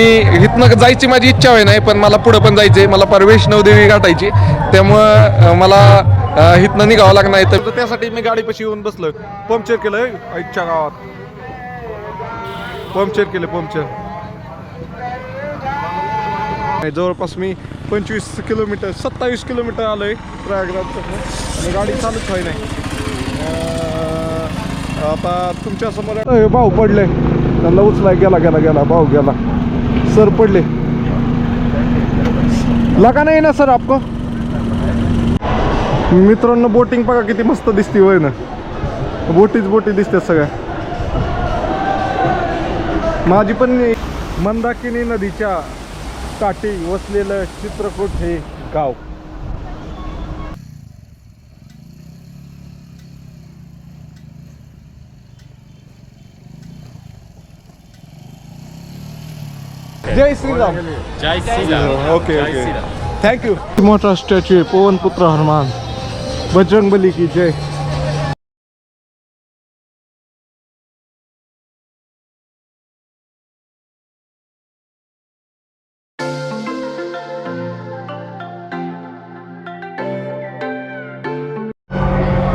मी इथनं जायची माझी इच्छा आहे नाही पण मला पुढं पण जायचे मला पर वैष्णवदेवी गाठायची. त्यामुळं मला इथनं निघावं लागणार आहे. तर त्यासाठी मी गाडीपाशी येऊन बसलो. पंक्चर केलं इच्छा गावात. पंक्चर केलं पंक्चर. नाही, जवळपास मी पंचवीस किलोमीटर सत्तावीस किलोमीटर आलोय प्रयागराजपासून आणि गाडी चालूच व्हाय नाही. आता तुमच्यासमोर भाऊ पडले. त्यांना उचलाय गेला गेला गेला भाऊ गेला. सर पडले. लगा नाही ना सर आपको? मित्रांनो बोटिंग बघा किती मस्त दिसते होय ना. बोटीच बोटी दिसतात सगळ्या. माझी पण मंदाकिनी नदीच्या काठी वसलेलं चित्रकूट हे गाव. जय श्रीराम. जय Shriram. Okay okay thank you मोठा स्टॅच्यू आहे पवन पुत्र हनुमान बजरंग बली की जय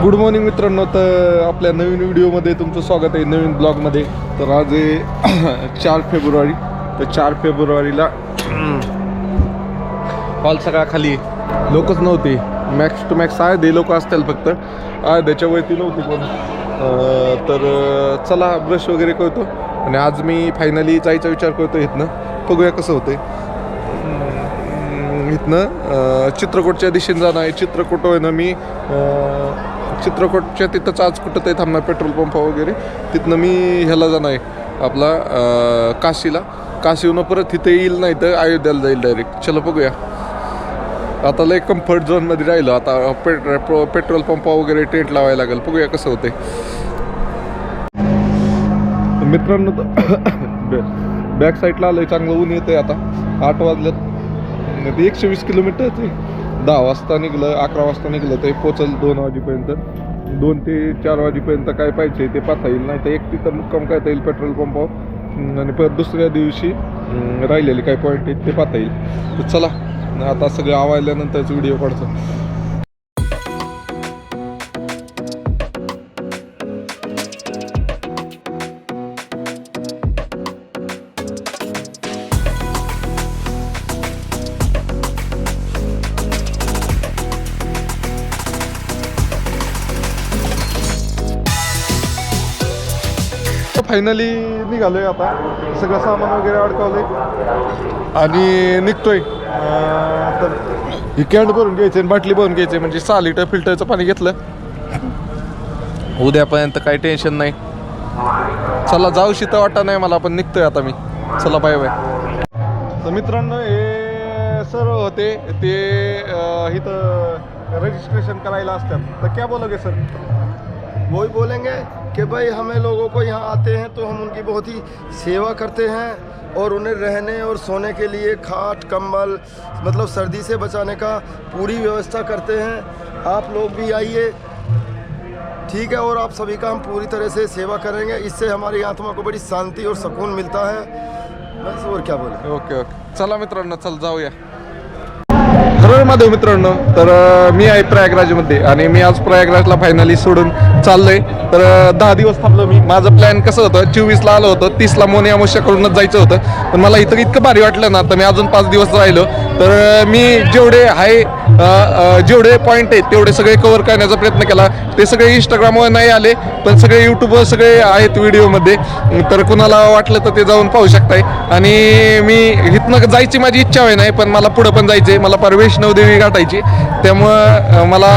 गुड मॉर्निंग मित्रांनो. तर आपल्या नवीन व्हिडिओमध्ये तुमचं स्वागत आहे. नवीन ब्लॉगमध्ये तर आज आहे चार फेब्रुवारी. तर चार फेब्रुवारीला हॉल सगळा खाली. लोकच नव्हते. मॅक्स टू मॅक्स आहे दे लोक असतील फक्त. आहे त्याच्यावरती नव्हती कोण. तर चला ब्रश वगैरे करतो. आणि आज मी फायनली जायचा विचार करतो इथनं. बघूया कसं होतं इथनं चित्रकोटच्या दिशेने जाणं आहे. चित्रकोट आहे ना मी चित्रकोटच्या तिथंच आज कुठं ते थांबणार पेट्रोल पंप वगैरे. तिथनं मी ह्याला जाणार आहे. आपला काशीला. काशीहून परत तिथे येईल नाही तर अयोध्याला जाईल डायरेक्ट चला बघूया. आता लय कम्फर्ट झोनमध्ये राहिलो. आता पेट्रो पेट्रोल पंपा वगैरे टेंट लावायला लागेल. बघूया कसं होते मित्रांनो बॅक साईडला आलोय चांगलं ऊन येतंय आता. आठ वाजल्यात. ते एकशे वीस किलोमीटर ते. दहा वाजता निघलं अकरा वाजता निघलं ते पोचल दोन वाजेपर्यंत. दोन ते चार वाजेपर्यंत काय पाहिजे ते पाहता येईल. नाही तर एक तिथं मुक्काम काय येईल पेट्रोल पंपावर आणि परत दुसऱ्या दिवशी राहिलेले काय पॉईंट आहेत ते पाहता येईल. तर चला आता सगळं आवडल्यानंतरच व्हिडिओ काढतो. फायनली निघालो आहे आता. सगळं सामान वगैरे अडकवलंय. आणि निघतोय. तर ही कॅन्ड भरून घ्यायची आणि बाटली भरून घ्यायची म्हणजे सहा लिटर फिल्टरचं पाणी घेतलं. उद्यापर्यंत काही टेन्शन नाही. चला जाऊ शिता वाटा नाही मला पण निघतोय आता मी. चला बाय बाय तर मित्रांनो हे सर होते. ते इथं रजिस्ट्रेशन करायला असतात. तर क्या बोलोगे सर वही बोलेंगे. कि भाई हमें लोगों को यहाँ आते हैं तो हम उनकी बहुत ही सेवा करते हैं और उन्हें रहने और सोने के लिए खाट, कंबल मतलब सर्दी से बचाने का पूरी व्यवस्था करते हैं। आप लोग भी आइए। ठीक है, और आप सभी का हम पूरी तरह से सेवा करेंगे। इससे हमारी आत्मा को बड़ी शांति और सुकून मिलता है। बस, और क्या बोले? Okay okay. चला मित्रांनो, चल जाऊया। हर मित्रांनो तर मी आहे प्रयागराजमध्ये आणि मी आज प्रयागराजला फायनली सोडून चाललोय. तर दहा दिवस थांबलो मी. माझं प्लॅन कसं होतं चोवीसला आलं होतं तीसला मोनी अमावस्या करूनच जायचं होतं. पण मला इथं इतकं भारी वाटलं ना तर मी अजून पाच दिवस राहिलो. तर मी जेवढे आहे जेवढे पॉईंट आहेत तेवढे सगळे कवर करण्याचा प्रयत्न केला. ते सगळे इंस्टाग्रामवर नाही आले पण सगळे यूट्यूबवर सगळे आहेत व्हिडिओमध्ये तर कुणाला वाटलं तर ते जाऊन पाहू शकताय. आणि मी इथनं जायची माझी इच्छा आहे नाही पण मला पुढं पण जायचे मला पर वैष्णवदेवी गाठायची. त्यामुळं मला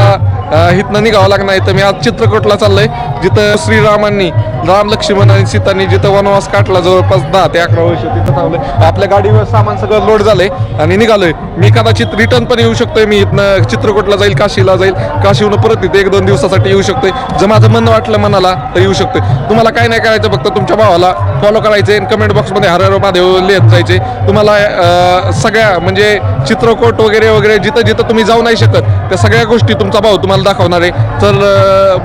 हिथनं इथनं निघावं लागणार आहे तर मी आज चित्रकूटला चाललोय जिथं श्रीरामांनी राम लक्ष्मण आणि सीतांनी जिथं वनवास काटला जवळपास दहा ते अकरा वर्ष तिथं थांबलोय. आपल्या गाडीवर सामान सगळं लोड झालंय आणि निघालोय. मी कदाचित रिटर्न पण येऊ शकतोय. मी इथनं चित्रकूटला जाईल काशीला जाईल. काशीहून परत इथे एक दोन दिवसासाठी येऊ शकतोय. जर माझं मन वाटलं मनाला तर येऊ शकतोय. तुम्हाला काय नाही करायचं फक्त तुमच्या भावाला फॉलो करायचे आणि कमेंट बॉक्समध्ये हर महादेव लिहित जायचे तुम्हाला सगळ्या म्हणजे चित्रकोट वगैरे वगैरे जिथं जिथं तुम्ही जाऊ नाही शकत त्या सगळ्या गोष्टी तुमचा भाऊ तुम्हाला दाखवणार आहे. तर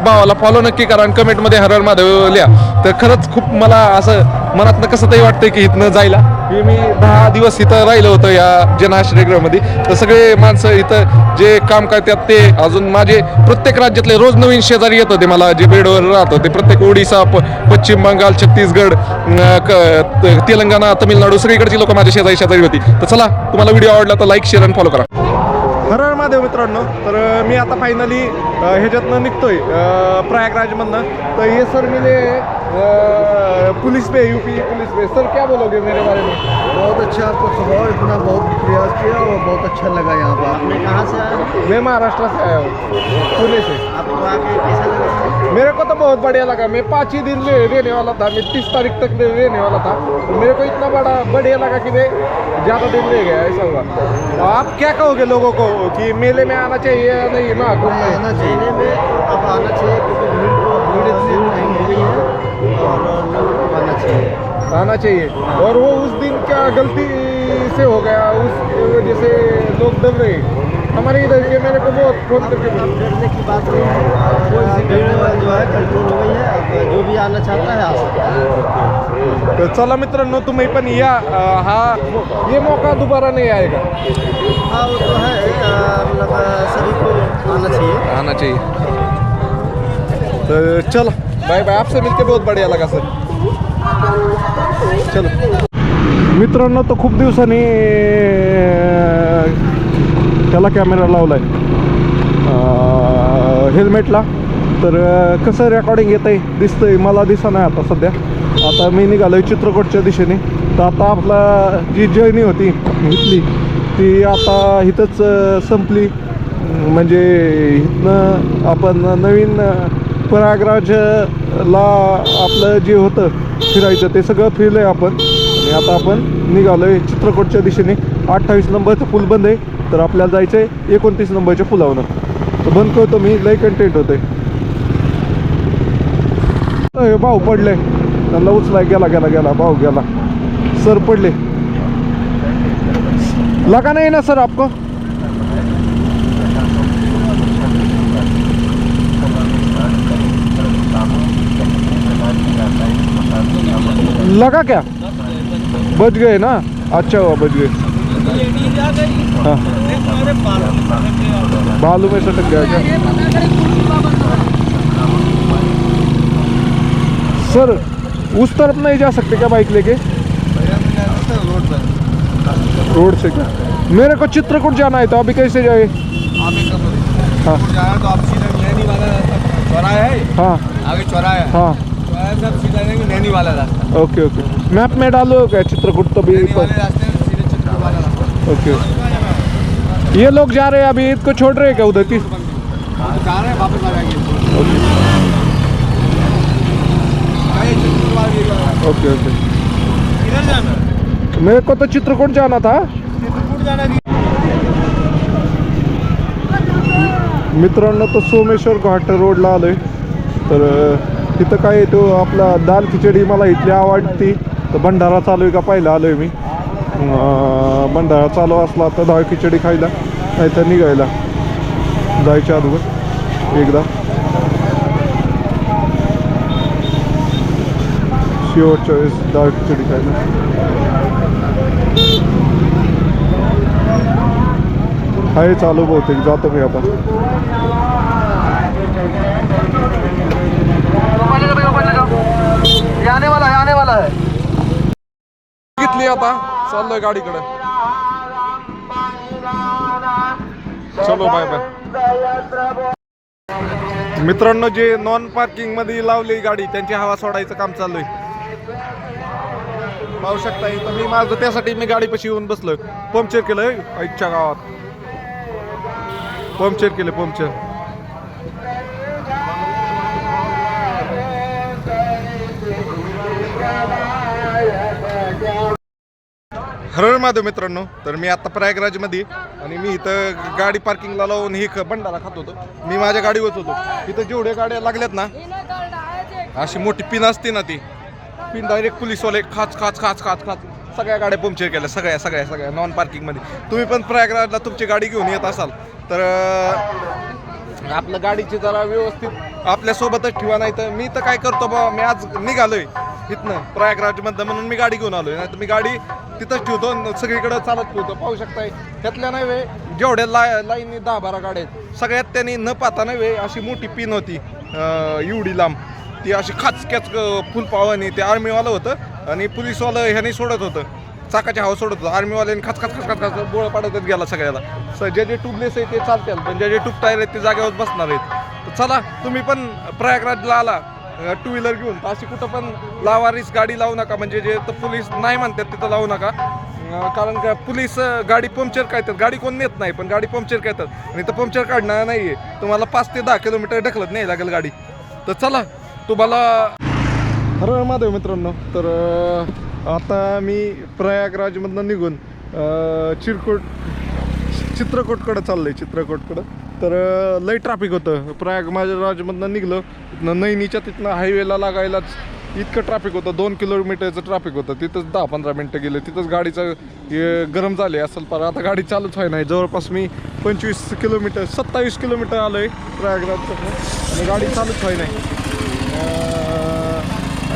भावाला फॉलो नक्की करा आणि कमेंटमध्ये हर माधव लिहा. तर खरंच खूप मला असं मनातनं कसं तरी वाटतंय की इथनं जायला. मी दहा दिवस इथं राहिलो होतं या जनाश्रयगृहामध्ये तर सगळे माणसं इथं जे काम करतात ते अजून माझे प्रत्येक राज्यातले रोज नवीन शेजारी येत होते. मला जे बेडवर राहत होते प्रत्येक ओडिसा पश्चिम बंगाल छत्तीसगड क- तेलंगणा तमिळनाडू सगळीकडची लोक माझ्या शेजारी शेजारी होती. तर चला तुम्हाला व्हिडिओ आवडला तर लाईक शेअर आणि फॉलो करा. महादेव मित्रांनो तर मी आता फायनली ह्याच्यातनं निघतोय अ, प्रयागराजमधनं. तर हे सर मिले पुलिस पे यूपी पुलिस पे सर क्या बोलोगे मेरे बारे में? बहुत अच्छा आपका स्वभाव इतना बहुत प्रयास किया और बहुत अच्छा लगा यहाँ पर आपने कहाँ से आए मैं महाराष्ट्र से आया हूँ पुणे से। आपको आके कैसा लगा? मेरे को तो बहुत बढ़िया लगा। मैं पाँच ही दिन रहने वाला था। मैं तीस तारीख तक रहने वाला था। तो मेरे को इतना बड़ा बढ़िया लगा कि मैं ज़्यादा दिन रह गया ऐसा हुआ। तो आप क्या कहोगे लोगों को कि मेले में आना चाहिए या नहीं? महाकुंभ में आना चाहिए में अब आना चाहिए क्योंकि भीड़ को भीड़ इतनी नहीं हो है और लोगों को आना चाहिए। आना चाहिए। और वो उस दिन क्या गलती से हो गया? उस वजह से लोग डर रहे। हमारे इधर के मेरे को बहुत फ़ोन करके डरने की बात नहीं है। कोई सी भीड़ जो है कंट्रोल हो गई है जो भी आना चाहता है आ सकता है। तर चला मित्रांनो तुम्ही पण या हा ये मौका दोबारा नहीं आएगा। हाँ वो तो है मतलब सभी को आना चाहिए। आना चाहिए। तर चलो बाय बाय आपसे मिलके बहुत बढ़िया लगा सर। चलो। मित्रांनो तो खूप दिवसांनी अं, त्याला कॅमेरा लावला आहे हेल्मेटला तर कसं रेकॉर्डिंग येतं आहे दिसतं आहे मला दिसा नाही आता सध्या. आता मी निघालो आहे चित्रकोटच्या दिशेने. तर आता आपला जी जर्नी होती इथली ती आता इथंच संपली. म्हणजे इथनं आपण नवीन प्रयागराजला आपलं जे होतं फिरायचं ते सगळं फिरलं आहे आपण. आणि आता आपण निघालो आहे चित्रकोटच्या दिशेने. अठ्ठावीस नंबरचं पूल बंद आहे. तर आपल्याला जायचं आहे एकोणतीस नंबरच्या पुलावनं. तर बंद करतो मी लय कंटेंट होते हे भाऊ पडले त्यांना उचलाय गेला गेला गेला भाऊ गेला. सर पडले. लगा नाही ना सर आपको? लगा क्या? बच गए ना? अच्छा हुआ बच गए. बालू में सटक गया क्या? सर उस तरफ़ नहीं जा सकते क्या बाइक लेके? रोड से क्या? मेरे को चित्रकूट जाना है तो अभी कैसे जाए? हाँ। तो आप सीधा नैनी वाला रास्ता। चौराहा है? हाँ। आगे चौराहा है? हाँ। चौराहे से सीधा नैनी वाला रास्ता। Okay okay. मैप में डालो क्या चित्रकूट तो भी ओके। ये लोग जा रहे हैं अभी इसको छोड़ रहे हैं क्या उधर की? जा रहे हैं वापस आ जाएंगे ओके ओके। ओके किधर जाना मेरे को तो चित्रकूट जाना था। चित्रकूट जाना मित्रांनो तो सोमेश्वर घाट रोडला आलो आहे तर तिथं काय तो आपला दाल खिचडी मला इथली आवडती. तर भंडारा चालू आहे का पाहिलं आलो आहे मी. अ, चालू असला तर डाळ खिचडी खायला नाही तर निघायला. जायच्या अगोदर एकदा. शेवटच्या वेळेस डाळ खिचडी खायला. आहे चालू बहुतेक जातो मी आता ये आने वाला है आने वाला है मी आता. चाललोय गाडीकडे. चलो बाय बाय मित्रांनो जे नॉन पार्किंगमध्ये लावली गाडी त्यांची हवा सोडायचं काम चालू आहे पाहू शकता इथं मी माझं त्यासाठी मी गाडीपाशी येऊन बसलोय. पंक्चर केलंय आईच्या गावात. पंक्चर केलं पंक्चर. हरळ माधव मित्रांनो तर मी आता प्रयागराजमध्ये आणि मी इथं गाडी पार्किंगला लावून ही ख- खात होतो. मी माझ्या गाडीवरच होतो. इथं जेवढ्या गाड्या लागल्यात ना अशी मोठी पिन असते ना ती. पिन डायरेक्ट पोलीसवाले खाच खाच खाच खाच खाच सगळ्या गाड्या पंक्चर केल्या सगळ्या सगळ्या सगळ्या नॉन पार्किंगमध्ये तुम्ही पण प्रयागराजला तुमची गाडी घेऊन येत असाल. तर आपलं गाडीची जरा व्यवस्थित आपल्यासोबतच ठेवा नाही तर मी तर काय करतो बा मी आज निघालोय इथनं प्रयागराजमधनं म्हणून मी गाडी घेऊन आलोय. नाही तर मी गाडी तिथंच ठेवतो सगळीकडे चालत ठेवतो पाहू शकताय त्यातल्या नाही वे जेवढ्या ला लाईनी दहा बारा गाड्या आहेत सगळ्यात त्यांनी न पाहता नाही वे अशी मोठी पिन होती एवढी लांब. ती अशी खाचक्याच फुल पावानी ते आर्मीवालं होतं आणि पोलीसवालं ह्याने सोडत होतं. चाकाची हवा सोडत. होतं आर्मीवाल्याने खच खच खच खच खच बोळ पाडतच गेला सगळ्याला. स जे जे ट्यूबलेस आहे ते चालतील. पण जे जे ट्यूब टायर आहेत ते जागेवर बसणार आहेत. तर चला तुम्ही पण प्रयागराजला आला. टू व्हीलर घेऊन. अशी कुठं पण लावारीस गाडी लावू नका. म्हणजे जे तर पोलीस नाही म्हणतात तिथं लावू नका. कारण का पोलीस गाडी पंक्चर काढतात गाडी कोण नेत नाही पण गाडी पंक्चर काढतात आणि तर पंक्चर काढणार नाही आहे तुम्हाला पाच ते दहा किलोमीटर ढकलत नाही लागेल गाडी. तर चला तुम्हाला हर माधव मित्रांनो. तर आता मी प्रयागराजमधनं निघून चिरकोट चित्रकोटकडं चाललं आहे चित्रकोटकडं. तर लई ट्रॅफिक होतं. प्रयाग माझ्या राजमधनं निघलं. नैनीच्या तिथनं हायवेला लागायलाच इतकं ट्रॅफिक होतं. दोन किलोमीटरचं ट्रॅफिक होतं. तिथंच दहा पंधरा मिनटं गेले. तिथंच गाडीचं हे गरम झाले असेल पर आता गाडी चालूच व्हाय नाही. जवळपास मी पंचवीस किलोमीटर सत्तावीस किलोमीटर आलो आहे प्रयागराजचं आणि गाडी चालूच व्हाय नाही.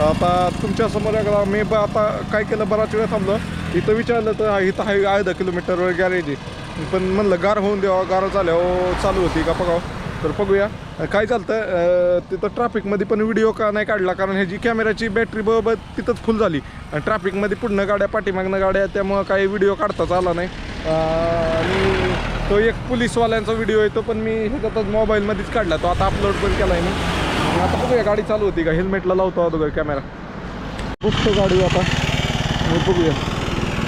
आता तुमच्यासमोर मी ब आता काय केलं बराच वेळ थांबलो. इथं विचारलं तर इथं आहे अर्धा किलोमीटरवर गॅरेज आहे. पण म्हणलं गार होऊन द्यावा गार झाल्यावर चालू होती का बघावं. तर बघूया. काय चालतं तिथं ट्रॅफिकमध्ये पण व्हिडिओ का नाही काढला कारण ह्याची कॅमेऱ्याची बॅटरी बरोबर तिथंच फुल झाली. आणि ट्रॅफिकमध्ये पुढनं गाड्या पाठीमागनं गाड्या त्यामुळं काही व्हिडिओ काढताच आला नाही. आणि तो एक पोलीसवाल्यांचा व्हिडिओ आहे तो पण मी ह्याच्यातच मोबाईलमध्येच काढला. तो आता अपलोड पण केला आहे मी. आता बघूया गाडी चालू होती का? हेल्मेटला लावतो अगोदर कॅमेरा बघतो गाडी आता. मग बघूया.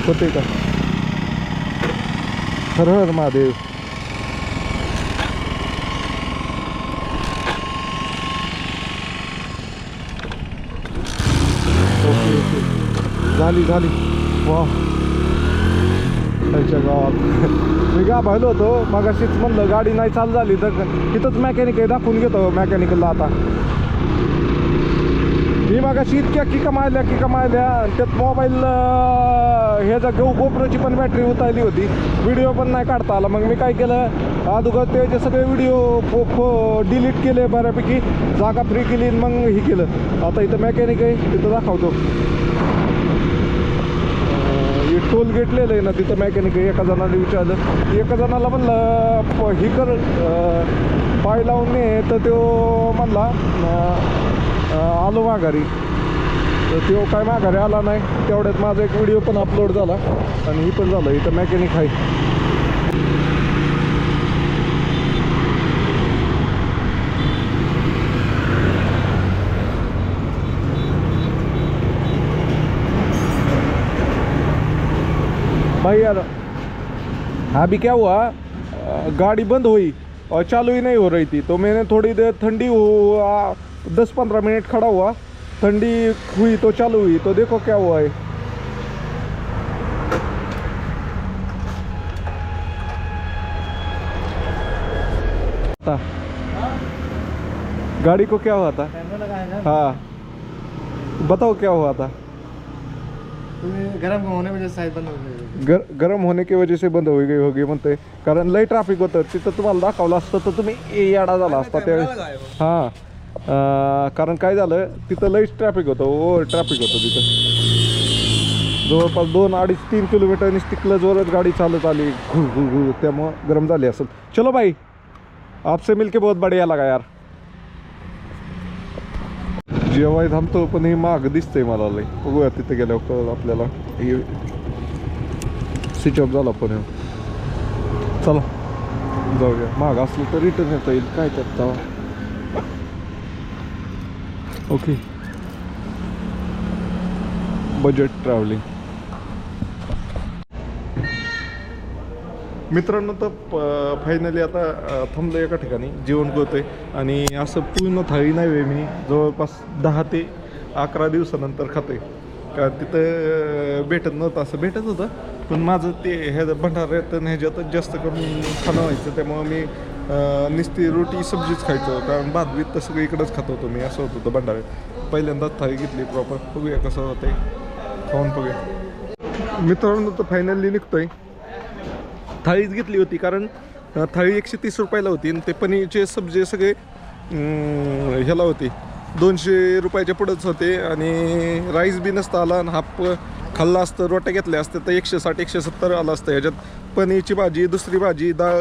होते का? हर हर महादेव. Okay okay. झाली झाली. वा गावात. मी गा पाहिलं होतो. मगाशीच म्हणलं गाडी नाही चालू झाली तर तिथंच मॅकॅनिक आहे दाखवून घेतो मेकॅनिकलला आता. मगाशी इतक्या किका मारल्या किका मारल्या आणि त्यात मोबाईल ह्याचा गहू गोप्रोची पण बॅटरी उतरली होती. व्हिडिओ पण नाही काढता आला. मग मी काय केलं? अगोदर त्याचे सगळे व्हिडिओ डिलीट केले बऱ्यापैकी. जागा फ्री केली आणि मग हे केलं. आता इथं मेकॅनिक आहे तिथं दाखवतो. हे टोल गेट लिहिलं आहे ना तिथं मेकॅनिक आहे. एका जणाने विचारलं. एका जणाला म्हणलं प- ही कर पाय लावून ने तर तो म्हणला आलो माघारी. तर तो काय माघारी आला नाही तेवढ्यात माझा एक व्हिडिओ पण अपलोड झाला आणि ही पण झालं इथं मॅकॅनिक आहे. भाई यार अभी क्या हुआ? गाड़ी बंद हुई और चालू ही नहीं हो रही थी तो मैंने थोड़ी देर ठंडी हो दस पंद्रह मिनट खड़ा हुआ ठंडी हुई तो चालू हुई तो देखो क्या हुआ है। गाड़ी को क्या हुआ था है. बताओ क्या हुआ था गरम होने वजह से शायद बंद हो गई गर गरम होने की वजह से बंद हो गई होगी म्हणते. कारण लय ट्रॅफिक होतं तिथं तुम्हाला दाखवलं असतं तर तुम्ही येडा झाला असता त्यावेळेस हां. कारण काय झालं तिथं लईच ट्रॅफिक होतं ओव्हर ट्रॅफिक होतं तिथं. जवळपास दोन अडीच तीन किलोमीटर तिकलं जोरात गाडी चालत आली घु घु घु त्यामुळं गरम झाली असेल. चलो भाई आपसे मिलके बहुत बढ़िया लागा यार. जेवाय थांबतो पण हे माग दिसतंय मला लय बघूया तिथे गेल्यावर कळलं आपल्याला. हे स्विच ऑफ झाला पण. चला जाऊया. माग असलं तर रिटर्न येता येईल काय करता ओके बजेट ट्रॅव्हलिंग मित्रांनो तर फायनली आता थांबलो एका ठिकाणी जेवण करतोय आणि असं पूर्ण थाळी नाही वे मी. जवळपास दहा ते अकरा दिवसानंतर खातोय. कारण तिथं भेटत नव्हतं असं. भेटत होतं पण माझं ते ह्या भंडाऱ्यात आणि ह्याच्यातच जास्त करून खाणं व्हायचं. त्यामुळं मी नुसती रोटी सब्जीच खायचो कारण भात बीत तर सगळं इकडंच खात होतो मी असं होत होतं भंडाऱ्यात पहिल्यांदाच थाळी घेतली प्रॉपर बघूया कसं होतंय. खाऊन बघूया. मित्रांनो तर फायनली निघतोय. थाळीच घेतली होती कारण थाळी एकशे तीस रुपयाला होती आणि ते पनीरचे सब्जी सगळे ह्याला होती. दोनशे रुपयाच्या पुढंच होते आणि राईस बी नसता आला आणि हाफ खाल्ला असतं रोट्या घेतल्या असत्या तर एकशे साठ एकशे सत्तर आलं असतं ह्याच्यात. पनीरची भाजी दुसरी भाजी डाळ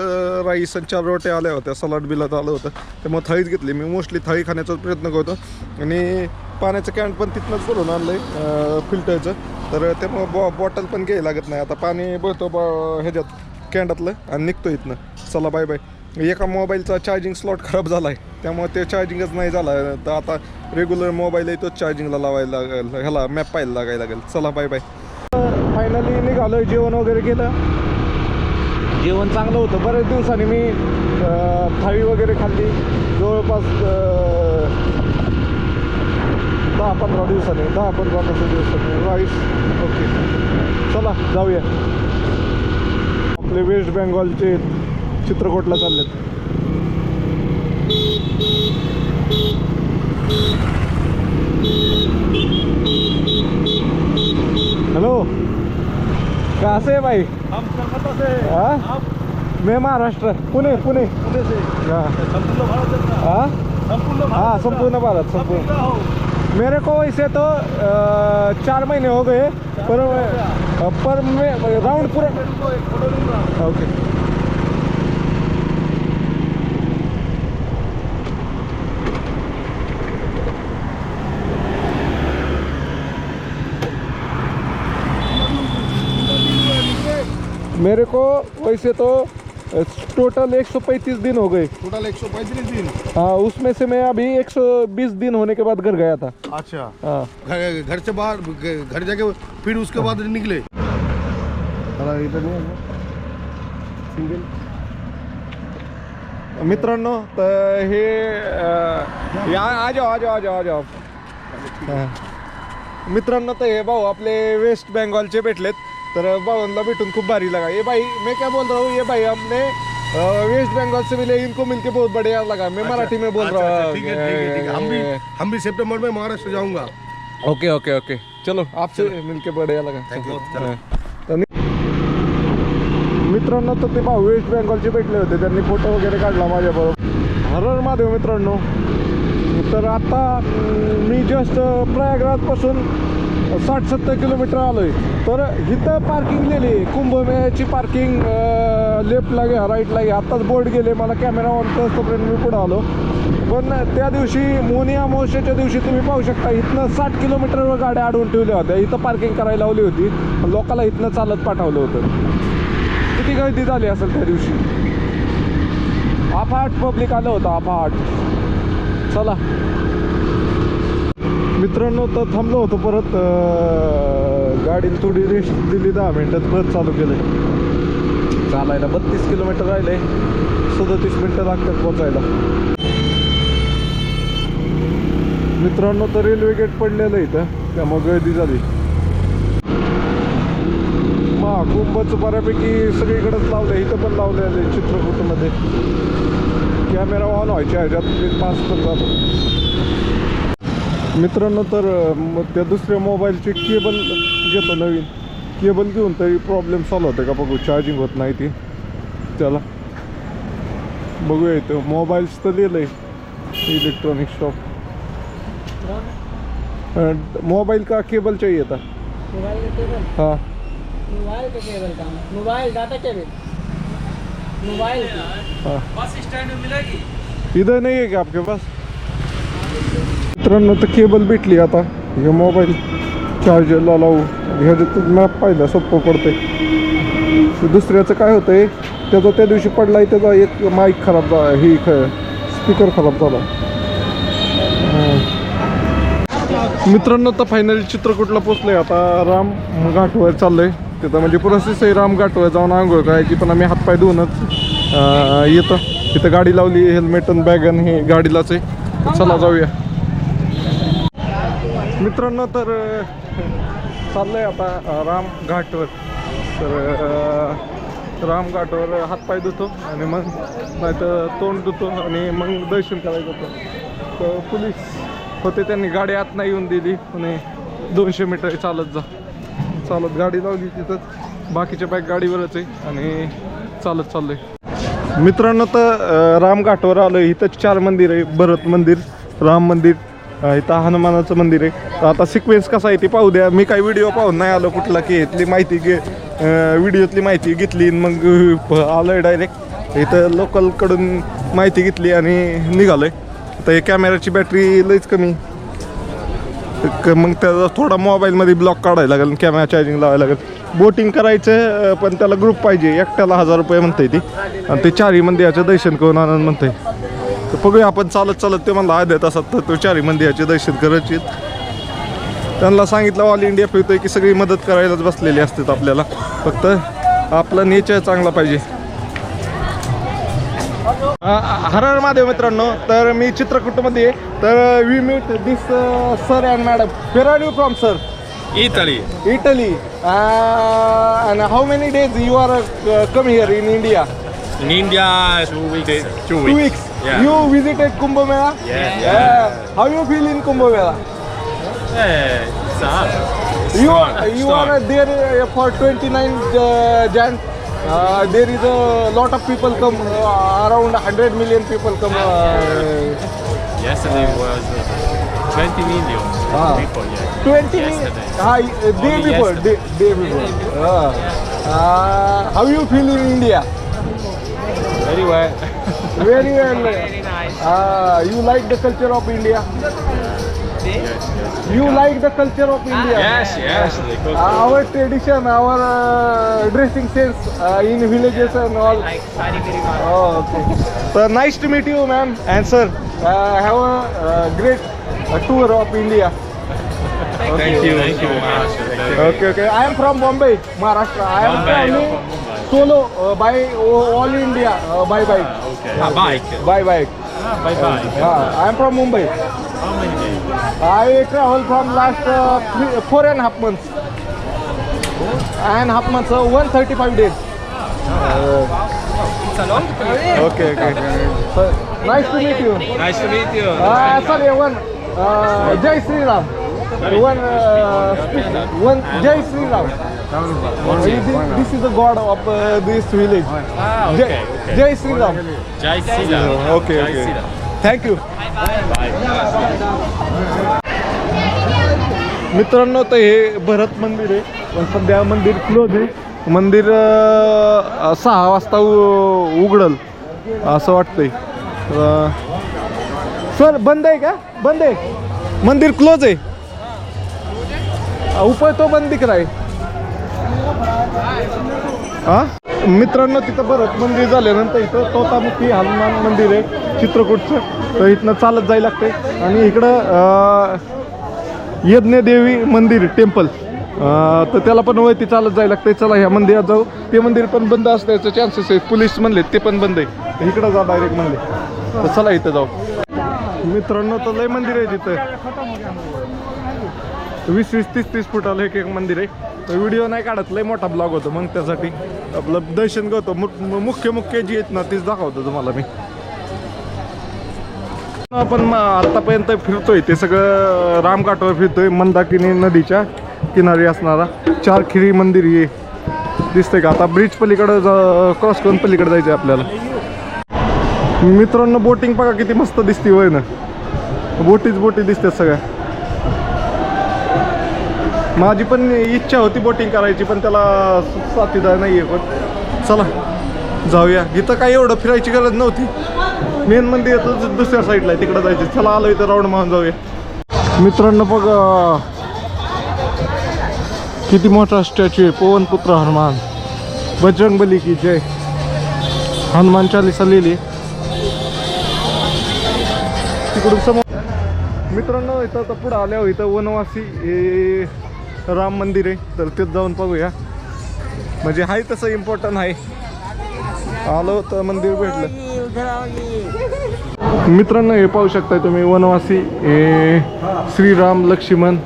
राईस आणि चार रोट्या आल्या होत्या सलाड बिलात आलं होतं. त्यामुळे थाळीच घेतली. मी मोस्टली थाळी खाण्याचा प्रयत्न करतो. आणि पाण्याचं कॅन पण तिथनंच भरून आणलं आहे फिल्टरचं तर त्यामुळं बॉ बॉटल पण घ्यायला लागत नाही. आता पाणी भरतो बॉ ह्याच्यात कॅन्डातलं आणि निघतो इथनं. चला बाय बाय एका मोबाईलचा चार्जिंग स्लॉट खराब झाला आहे त्यामुळे ते चार्जिंगच नाही झाला. तर आता रेग्युलर मोबाईल आहे तोच चार्जिंगला लावायला लागेल. ह्याला मॅप पाहायला लागायला लागेल. चला बाय बाय फायनली निघालो जेवण वगैरे केलं. जेवण चांगलं होतं. बऱ्याच दिवसांनी मी थाळी वगैरे खाल्ली. जवळपास दहा पंधरा दिवसांनी दहा पंधरा पंधरा दिवसांनी राईस ओके. चला जाऊया. आपले वेस्ट बेंगॉलचे चित्रकोटला चाललेत. कहाँ से है भाई. हम कलकत्ता से. हाँ? मैं महाराष्ट्र पुणे पुणे. पुणे से. हाँ. संपूर्ण भारत हाँ? संपूर्ण हाँ संपूर्ण भारत संपूर्ण. मेरे को वैसे तो चार महीने हो गए पर अ, पर मैं राउंड पूरा ओके. मेरे को वैसे तो टोटल 135 दिन हो गए। टोटल एक सौ पैंतीस दिन? हाँ उसमें से मैं अभी 120 दिन होने के बाद घर गया था। अच्छा। हाँ। घर से बाहर घर जाके फिर उसके बाद निकले? मित्रांनो तर हे अं, या आ जाओ आ जाओ आ जाओ आ जाओ। हाँ. मित्रांनो तर हे भाऊ आपले वेस्ट बंगालचे भेटलेत। तर भाऊंना भेटून खूप भारी लगा. ये भाई मैं क्या बोल रहा हूँ ये भाई हमने वेस्ट बंगाल से मिले इनको मिलके बहुत बढ़िया लगा. मैं मराठी में बोल रहा हूँ ठीक है ठीक है ठीक है हम भी हम भी सितंबर में महाराष्ट्र जाऊंगा. Okay okay okay. चलो आपसे मिलके बढ़िया लगा. मित्रांनो तर ते भाऊ वेस्ट बेंगॉलचे भेटले होते. त्यांनी फोटो वगैरे काढला माझ्याबरोबर. हरर महादेव मित्रांनो. तर आता मी जस्ट प्रयागराजपासून साठ सत्तर किलोमीटर आलो आहे तर इथं पार्किंग लिहिली आहे कुंभमेळ्याची पार्किंग लेफ्टला घ्या राईटला घ्या. आत्ताच बोर्ड गेले मला कॅमेरा ऑन तोपर्यंत मी पुढं आलो. पण त्या दिवशी मोनी अमावस्याच्या दिवशी तुम्ही पाहू शकता इथनं साठ किलोमीटरवर गाड्या अडवून ठेवल्या होत्या. इथं पार्किंग करायला लावली होती. लोकाला इथनं चालत पाठवलं होतं. किती गर्दी झाली असेल त्या दिवशी? अफाट पब्लिक आलं होतं अफाट चला. मित्रांनो तर थांबलो होतो परत गाडी थोडी रेस्ट दिली दहा मिनटात परत चालू केलं चालायला बत्तीस किलोमीटर राहिले. सदतीस मिनटं लागतात पोचायला. मित्रांनो तर रेल्वे गेट पडलेलं आहे इथं. त्यामुळे गर्दी झाली. महाकुंभचं बऱ्यापैकी सगळीकडेच लावलं इथं पण लावलेलं आहे चित्रकूटमध्ये. कॅमेरा ऑन व्हायच्या ह्याच्यात मी पास पण झालो मित्रांनो तर त्या दुसऱ्या मोबाईलची केबल घेतो नवीन. केबल घेऊन तरी प्रॉब्लेम सॉल्व होते का बघू चार्जिंग होत नाही ती. त्याला बघूया इथं मोबाईल्स तर लिहिलं आहे इलेक्ट्रॉनिक शॉप मोबाइल का केबल चाहिए था? मोबाइल का केबल? हाँ. मोबाइल का केबल का? Mobile data cable? मोबाइल हाँ। बस स्टैंड में मिलेगी। इधर नहीं है क्या आपके पास? मित्रांनो तर केबल भेटली आता। हे मोबाईल चार्जरला लावू। ह्याच्यात मॅप पाहिलं सोपं पडतंय. ते दुसऱ्याचं काय होतंय त्याचा त्या दिवशी पडलाय त्याचा एक माईक खराब झाला ही स्पीकर खराब झाला. मित्रांनो तर फायनली चित्रकूटला पोचलोय आता. राम घाटवर चाललोय. तिथं म्हणजे प्रोसेस रामघाटवर जाऊन आंघोळ करायची पण आम्ही हातपाय धुवूनच येतं येतो. तिथं गाडी लावली हेल्मेट आणि बॅग आणि हे गाडीलाच आहे. चला जाऊया. मित्रांनो तर चाललंय आता रामघाटवर तर रामघाटवर हातपाय धुतो आणि मग नाही तर तोंड धुतो आणि मग दर्शन करायचं होतं तर पोलीस होते त्यांनी गाडी आत नाही येऊन दिली. आणि दोनशे मीटर चालत जा. चालत गाडी लावली तिथंच. बाकीच्या बॅग गाडीवरच आहे आणि चालत चाललंय. मित्रांनो तर रामघाटवर आलो इथं चार मंदिर आहे. भरत मंदिर राम मंदिर इथं हनुमानाचं मंदिर आहे. तर आता सिक्वेन्स कसा आहे ते पाहू द्या. मी काही व्हिडिओ पाहून नाही आलो कुठला की इथली माहिती घे व्हिडिओतली माहिती घेतली आणि मग प- आलोय डायरेक्ट इथं लोकलकडून माहिती घेतली आणि निघालोय. तर हे कॅमेराची बॅटरी लईच कमी. क- मग त्याचा थोडा मोबाईलमध्ये ब्लॉक काढायला लागेल कॅमेरा चार्जिंग लावायला लागेल. बोटिंग करायचं अं, पण त्याला ग्रुप पाहिजे. एकट्याला हजार रुपये म्हणते ती. आणि ते चारही मंदिराचं दर्शन करून आनंद म्हणते तर बघूया आपण चालत चालत ते म्हणलं आध्या तासात तर तो चारही मंदिराचे दर्शन करायचे त्यांना सांगितलं ऑल इंडिया फिरतोय की सगळी मदत करायलाच बसलेली असतात आपल्याला. फक्त आपला नेचर चांगला पाहिजे. हर हर महादेव मित्रांनो तर मी चित्रकूटमध्ये तर we meet this sir and madam where are you from sir Italy. Italy and how many days you are come here in India In India, two weeks. Two two weeks. Weeks Yeah. You visited Kumbh Mela Yeah. How you feel in Kumbh Mela Yeah, it's hard. You Strong, you are there uh, for 29 uh, Jan. Uh, there is a lot of people come. Uh, around 100 million people come. Uh, Yesterday was uh, 20 million Ah. people. Yeah. 20 Yesterday. Ah, uh, day Only before. Day, yesterday. day before. Ah. Uh, how you feel in India? Very well. Very well. Very nice. Uh, you like the culture of India? Yes, yes. You like the culture of India? Yes, yes. they. Uh, our tradition, our uh, dressing sense uh, in villages and all. like. Oh, okay. So nice to meet you, ma'am and sir. Uh, have a uh, great uh, tour of India. Thank you. Thank you. Thank you. Okay, okay. I am from Bombay, Maharashtra. I am Bombay, from solo uh, by uh, all India uh, by bike. Okay. Ah, bike. By bike. Ah, bye bye. Uh, I am from Mumbai. How many days? I travel from last uh, three, four and a half months. And half months, uh, 135 days. it's Okay, okay. So, nice to meet you. Nice to meet you. Uh, sorry, one. Uh, Jai Sri Ram. One, uh, speak, one Jai Sri Ram. Uh, this, this is the god of uh, this village. Ah, okay, okay. Jai Sri Ram. Jai Sri Ram. Okay, okay. Thank you मित्रांनो तर हे भरत मंदिर आहे. पण सध्या मंदिर close आहे. मंदिर सहा वाजता उ- उघडल असं वाटतंय. सर बंद आहे का? बंद आहे. मंदिर क्लोज आहे. उपाय तो बंद दिख रहा है? मित्रांनो तिथं भरत मंदिर झाल्यानंतर इथं तोतामुखी हनुमान मंदिर आहे चित्रकूटचं. तर इथनं चालत जायला लागते आणि इकडं यज्ञदेवी मंदिर टेम्पल. तर त्याला पण वरती चालत जायला लागते चला ह्या मंदिरात जाऊ. ते मंदिर पण बंद असण्याचे चान्सेस आहेत. पोलीस म्हणले ते पण बंद आहे. इकडं जा डायरेक्ट म्हणले. तर चला इथं जाऊ. मित्रांनो तर लय मंदिर आहे तिथं. वीस वीस तीस तीस फुटाला एक एक मंदिर आहे. तर व्हिडिओ नाही काढत लय मोठा ब्लॉग होतो मग त्यासाठी. आपलं दर्शन करतो. मु- मुख्य मुख्य जी आहेत ना तीच दाखवतो तुम्हाला मी. आपण आत्तापर्यंत आतापर्यंत फिरतोय. ते सगळं रामघाटवर फिरतोय मंदाकिनी नदीच्या किनारी असणारा चारखिरी मंदिर हे दिसतंय का? आता ब्रिज पलीकडं क्रॉस करून पलीकडे जायचं आहे आपल्याला. मित्रांनो बोटिंग बघा किती मस्त दिसते वय ना बोटीच बोटी दिसतात सगळ्या. माझी पण इच्छा होती बोटिंग करायची पण त्याला साथीदार नाही आहे पण चला जाऊया. इथं काय एवढं फिरायची गरज नव्हती. मेन मंदिर येतं दुसऱ्या साईडला आहे तिकडं जायचं. चला आलो इथं राऊंड मारून जाऊया. मित्रांनो बघा किती मोठा स्टॅच्यू आहे. पवनपुत्र हनुमान. बजरंग बली की जय. हनुमान चालीसा लिहिली. तिकडून समोर मित्रांनो इथं आता पुढं आल्यावर इथं वनवासी राम मंदिर आहे तर तिथं जाऊन पाहूया. म्हणजे आहे तसं इम्पॉर्टंट आहे आलो तर मंदिर भेटलं. मित्रांनो हे पाहू शकताय तुम्ही वनवासी हे श्रीराम लक्ष्मण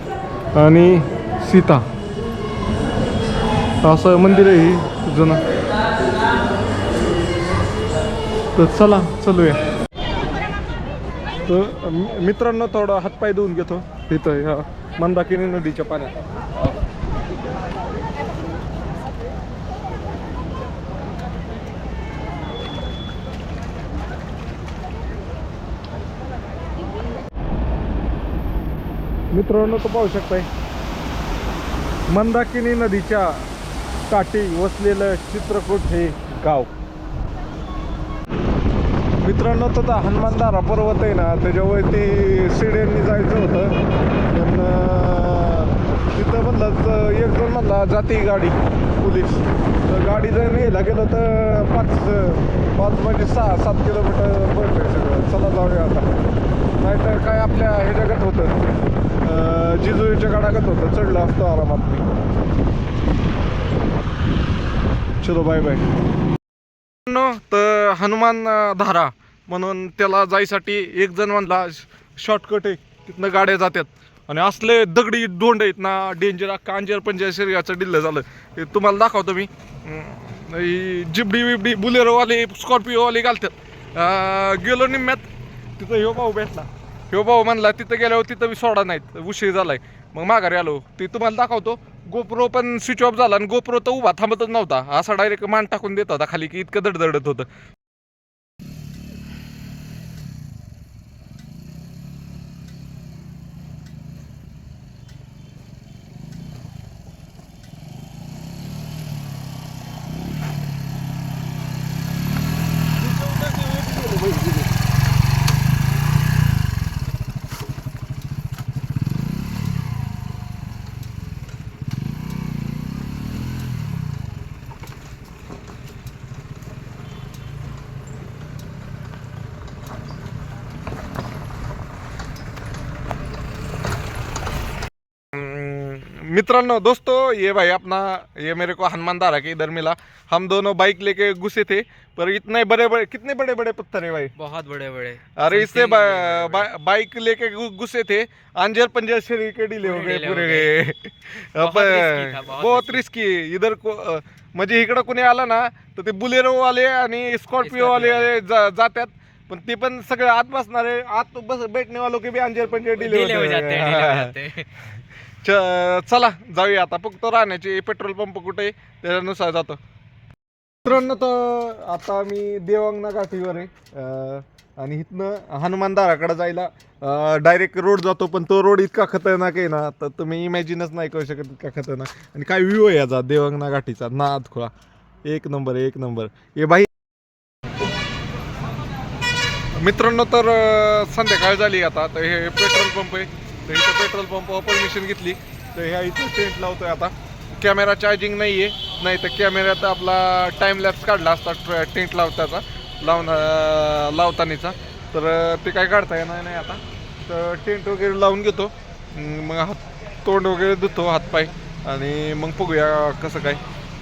आणि सीता. असं मंदिर आहे हे जुनं. तर चला चलूया. तर मि- मित्रांनो थोडा हातपाय धुवून घेतो. तिथं ह्या मंदाकिनी नदीच्या पाण्यात. मित्रांनो तो पाहू शकताय. मंदाकिनी नदीच्या काठी वसलेलं चित्रकूट हे गाव. मित्रांनो तो तर हनुमानदारा पर्वत आहे ना त्याच्यावरती शिड्यांनी जायचं होतं. पण तिथं म्हणलं तर एक जण म्हणला जाती गाडी पोलीस. तर गाडी जर यायला गेलं तर पाच पाच म्हणजे सहा सात किलोमीटर पडतंय सगळं. चला जाऊया आता. नाहीतर काय आपल्या ह्याच्यागत होतं. जिजुईच्या जिजुरीच्या गाडागत होतं. चढलं असतं आरामात. मी चलो बाय बाय तर हनुमान धारा. म्हणून त्याला जायसाठी एक जण म्हणला शॉर्टकट आहे. तिथनं गाड्या जातात आणि असले दगडी दोंड आहेत ना डेंजर कांजर पंजर शरीराचं डिल्लं झालं हे तुम्हाला दाखवतो मी. जिबडी बिबडी बुलेरोवाले स्कॉर्पिओवाले घालतात गेलो निम्म्यात. तिथं ह्यो भाऊ भेटला. ह्यो भाऊ म्हणला तिथं गेल्यावर तिथं मी सोडा नाहीत. उशीर झालाय. मग माघारी आलो. ते तुम्हाला दाखवतो. गोप्रो पण स्विच ऑफ झाला आणि गोप्रो तर उभा थांबतच नव्हता. असा डायरेक्ट मान टाकून देत होता खाली की इतकं दडदडत होतं. मित्रांनो दोस्तों ये भाई अपना ये मेरे को हनुमान धारा के इधर मिला। हम दोनों बाइक लेके घुसे थे पर इतने बड़े बड़े कितने बड़े बड़े पत्थर है भाई? बहुत बड़े बड़े अरे इससे बा, बा, बाइक लेके घुसे थे अंजर पंजर शरीर के ढीले हो गए हो पूरे बहुत रिस्की इधर को म्हणजे इकडं कोणी आला ना तर ते बुलेरो वाले आणि स्कॉर्पिओ वाले जातात पण ते पण सगळे आत बसणारे आत बस बैठने वालों के भी अंजर पंजर ढीले हो होते जाते. च- चला जाऊया आता. फक्त राहण्याची पेट्रोल पंप कुठे त्याच्यानुसार जातो. मित्रांनो तर आता मी देवांगना घाटीवर आहे. आणि इथनं हनुमानदाराकडे जायला डायरेक्ट रोड जातो पण तो रोड इतका खतरनाक आहे ना तर तुम्ही इमॅजिनच नाही करू शकत इतका खतरनाक. आणि काय व्ह्यू आहे याचा देवांगना गाठीचा नाद खोळा एक नंबर एक नंबर हे बाई. मित्रांनो तर संध्याकाळ झाली आता तर हे पेट्रोल पंप आहे. तर इथं पेट्रोल पंपावर परमिशन घेतली. तर ह्या इथं टेंट लावतोय आता. कॅमेरा चार्जिंग नाही आहे नाही तर कॅमेऱ्यात आपला टाइम लॅप्स काढला असता. टेंट लावताचा. लावून लावतानीचा. तर ते काय काढता येणार नाही आता. तर टेंट वगैरे लावून घेतो. मग हात तोंड वगैरे धुतो हातपाय. आणि मग बघूया कसं काय.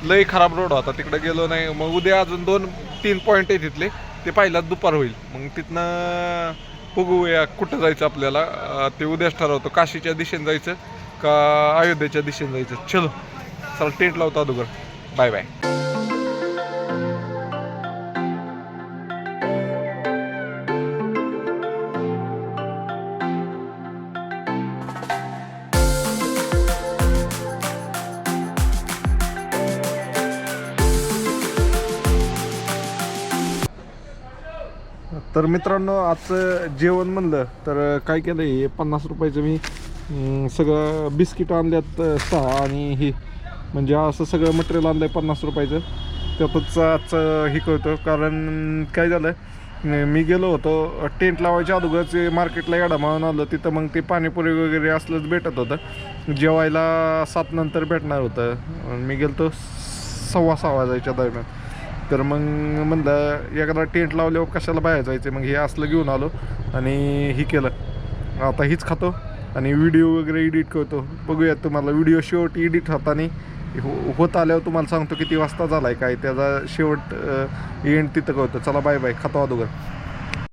लई खराब रोड होता. तिकडे गेलो नाही. मग उद्या अजून दोन तीन पॉईंट आहे तिथले. ते पाहिलात दुपार होईल. मग तिथनं बघूया कुठं जायचं आपल्याला. ते उद्याच ठरवतो. काशीच्या दिशेने जायचं का अयोध्येच्या दिशेने जायचं? चलो. चला टेंट लावतो अगोदर. Bye bye. तर मित्रांनो आजचं जेवण म्हणलं तर काय केलं हे पन्नास रुपयाचं मी सगळं बिस्किट आणल्यात सहा आणि हे. म्हणजे असं सगळं मटेरियल आणलं आहे पन्नास रुपयाचं. त्यातच आजचं हे करतो कारण काय झालं मी गेलो होतो टेंट लावायच्या अगोदरच मार्केटला येडा मारून आलो. तिथं मग ते पाणीपुरी वगैरे असलंच भेटत होतं. जेवायला सात नंतर भेटणार होतं. मी गेलो सव्वा सहा वाजायच्या दरम्यान. तर मग म्हणलं एकदा टेंट लावल्यावर कशाला बाहेर जायचं मग हे असलं घेऊन आलो आणि ही केलं. आता हीच खातो आणि व्हिडिओ वगैरे एडिट करतो. बघूया तुम्हाला. व्हिडिओ शेवट एडिट होताना हो होत आल्यावर तुम्हाला सांगतो किती वाजता झाला आहे काय. त्याचा शेवट एंड तिथं कळतो चला बाय बाय खातो अगोदर.